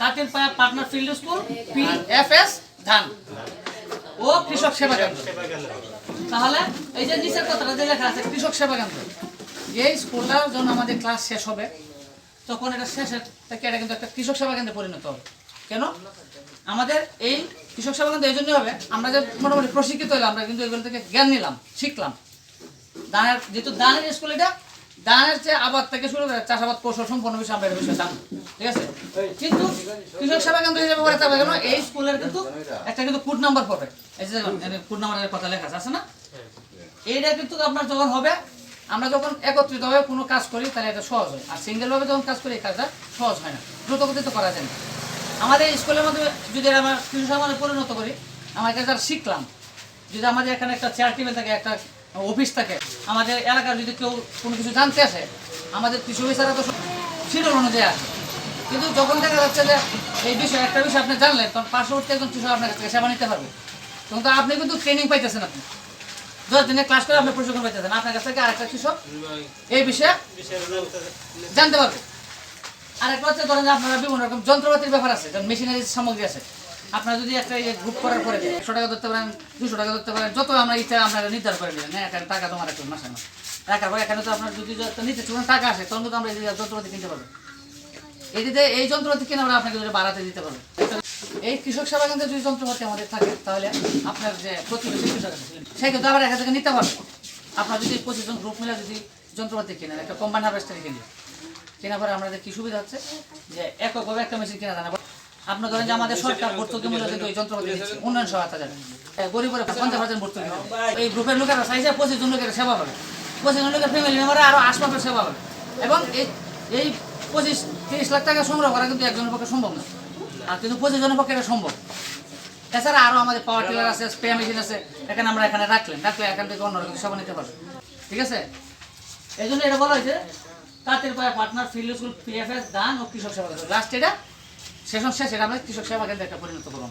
তাঁতির পায়া partner field school, P F S ধান। ও কৃষক সেবা কেন্দ্র। তাহলে এই যে নিচের কথাটা যে লেখা আছে, কৃষক সেবা কেন্দ্র। এই স্কুলটার যখন আমাদের ক্লাস শেষ হবে। তখন এটা শেষের থেকে এটা কিন্তু একটা কৃষক সেবা কেন্দ্রে পরিণত হবে। কেন? আমাদের এই কৃষক সেবা কেন্দ্র এই জন্যই হবে। আমরা যে মোটামুটি প্রশিক্ষিত হলাম আমরা কিন্তু এগুলো থেকে জ্ঞান নিলাম, শিখলাম। দানের যেহেতু দানের স্কুল এটা দানের যে আবাদ থেকে শুরু করে চাষাবাদ কৌশল সম্পন্ন বিষয় আমরা বিষয়ে জানব ঠিক আছে? কিন্তু কৃষক সেবা কেন্দ্র হিসেবে করে তবে কেন? এই স্কুলের কিন্তু একটা কিন্তু কোড নাম্বার পড়বে এই যে কোড নাম্বারের কথা লেখা আছে, না? এইটা কিন্তু আপনার যখন হবে আমরা যখন একত্রিতভাবে কোনো কাজ করি তাহলে এটা সহজ হয়। আর সিঙ্গেলভাবে যখন কাজ করি এই কাজটা সহজ হয় না। দ্রুত গতিতে করা যায় না। আমাদের স্কুলের মধ্যে যদি আমরা কৃষক সমাজে পরিণত করি আমার কাছে শিখলাম যদি আমাদের এখানে একটা চেয়ার টেবিল থাকে একটা অফিস থাকে, আমাদের এলাকার যদি কেউ কোনো কিছু জানতে আসে, আমাদের কৃষি অফিসাররা তো শিডিউল অনুযায়ী আসে। কিন্তু যখন দেখা যাচ্ছে যে এই বিষয়ে একটা বিষয় আপনি জানলেন, তখন পার্শ্ববর্তী একজন কৃষক আপনার কাছ থেকে সেবা নিতে পারবে। তখন তো আপনি কিন্তু ট্রেনিং পাইতেছেন আপনি। দশ দিনে ক্লাস করে আপনি প্রশিক্ষণ পাইতেছেন, আপনার কাছ থেকে আরেকটা কৃষক এই বিষয়ে জানতে পারবে। আরেকটা হচ্ছে ধরেন আপনারা বিভিন্ন রকম যন্ত্রপাতির ব্যাপার আছে, যেমন মেশিনারি সামগ্রী আছে। আপনারা যদি একটা ইয়ে গ্রুপ করার পরে একশো টাকা ধরতে পারেন, দুশো টাকা ধরতে পারেন, যত আমরা ইচ্ছা আপনারা নির্ধারণ করে নেবেন। হ্যাঁ টাকা তোমার একটা মাসে মাস। রাখার পর এখানে তো আপনার যদি নিতে চলুন টাকা আসে, তখন কিন্তু আমরা এই যন্ত্রপাতি কিনতে পারব। এই দিতে এই যন্ত্রপাতি কিনে আমরা আপনাকে যদি বাড়াতে দিতে পারব। এই কৃষক সেবা কেন্দ্রে যদি যন্ত্রপাতি আমাদের থাকে, তাহলে আপনার যে প্রতিবেশী কৃষক আছে, সেই কিন্তু আবার এখান থেকে নিতে পারবে। আপনার যদি পঁচিশ জন গ্রুপ মিলে যদি যন্ত্রপাতি কিনেন, একটা কোম্পানি হারভেস্টারি কিনে কেনার পরে আমাদের কি সুবিধা হচ্ছে? যে এককভাবে একটা মেশিন কেনা যায় না। আপনার ধরেন যে আমাদের সরকার ভর্তুকি মূল্য কিন্তু এই যন্ত্রপাতি দিচ্ছে, উন্নয়ন সহায়তা যাবে গরিবের পঞ্চাশ পার্সেন্ট ভর্তুকি। এই গ্রুপের লোকেরা চাইছে পঁচিশ জন লোকের সেবা হবে পঁচিশ জন লোকের ফ্যামিলি মেম্বারে আরও আশপাশের সেবা হবে এবং এই এই পঁচিশ, তিরিশ লাখ টাকা সংগ্রহ করা কিন্তু একজনের পক্ষে সম্ভব না। আর কিন্তু পঁচিশ জনের পক্ষে এটা সম্ভব। এছাড়া আরও আমাদের পাওয়ার টিলার আছে স্প্রে মেশিন আছে, এখানে আমরা এখানে রাখলেন। রাখলে এখান থেকে অন্য কিছু সেবা নিতে পারব। ঠিক আছে? এই জন্য এটা বলা হয়েছে, তাঁতের পায়ে পার্টনার ফিল্ড স্কুল পিএফএস দান ও কৃষক সেবা লাস্ট এটা সেশন শেষ আমরা কৃষক সেবা কেন্দ্রে একটা পরিণত করুন।